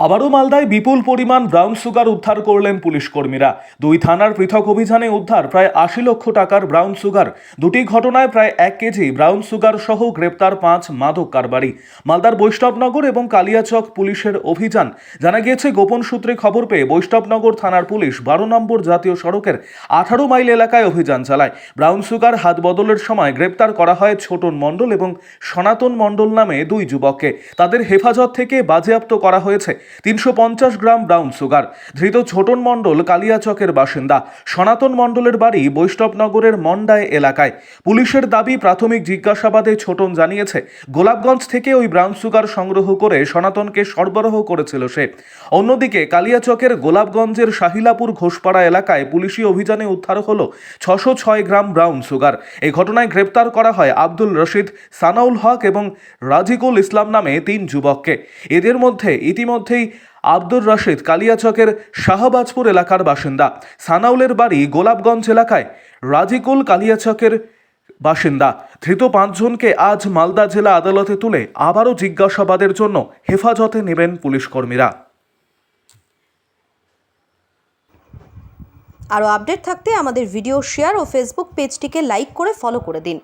আবারও মালদায় বিপুল পরিমাণ ব্রাউন সুগার উদ্ধার করলেন পুলিশ কর্মীরা দুই থানার পৃথক অভিযানে উদ্ধার প্রায় আশি লক্ষ টাকার ব্রাউন সুগার। দুটি ঘটনায় প্রায় এক কেজি ব্রাউন সুগার সহ গ্রেপ্তার পাঁচ মাদক কারবারি। মালদার বৈষ্ণবনগর এবং কালিয়াচক পুলিশের অভিযান। জানা গিয়েছে, গোপন সূত্রে খবর পেয়ে বৈষ্ণবনগর থানার পুলিশ বারো নম্বর জাতীয় সড়কের আঠারো মাইল এলাকায় অভিযান চালায়। ব্রাউন সুগার হাত বদলের সময় গ্রেপ্তার করা হয় ছোটন মণ্ডল এবং সনাতন মণ্ডল নামে দুই যুবককে। তাদের হেফাজত থেকে বাজেয়াপ্ত করা হয়েছে। তিনশো পঞ্চাশ গ্রাম ব্রাউন সুগার। ধৃত ছোটন মণ্ডল কালিয়াচকের বাসিন্দা। সনাতন মণ্ডলের বাড়ি বৈষ্ণবনগরের মন্ডায় এলাকায়। পুলিশের দাবি প্রাথমিক জিজ্ঞাসাবাদে ছোটন জানিয়েছে, গোলাপগঞ্জ থেকে ওই ব্রাউন সুগার সংগ্রহ করে সনাতনকে সরবরাহ করেছিল সে। অন্যদিকে কালিয়াচকের গোলাপগঞ্জের শাহিলাপুর ঘোষপাড়া এলাকায় পুলিশি অভিযানে উদ্ধার হল ছশো ছয় গ্রাম ব্রাউন সুগার। এই ঘটনায় গ্রেপ্তার করা হয় আব্দুল রশিদ, সানাউল হক এবং রাজিকুল ইসলাম নামে তিন যুবককে। এদের মধ্যে ইতিমধ্যেই আব্দুর রশিদ কালিয়াচকের শাহবাজপুর এলাকার বাসিন্দা। সানাউলের বাড়ি গোলাপগঞ্জ এলাকায় রাজিকুল কালিয়াচকের বাসিন্দা। ধৃত পাঁচজনকে আজ মালদা জেলা আদালতে তুলে আবারও জিজ্ঞাসাবাদের জন্য হেফাজতে নেবেন পুলিশ কর্মীরা আরও আপডেট থাকতে আমাদের ভিডিও শেয়ার ও ফেসবুক পেজটিকে লাইক করে ফলো করে দিন।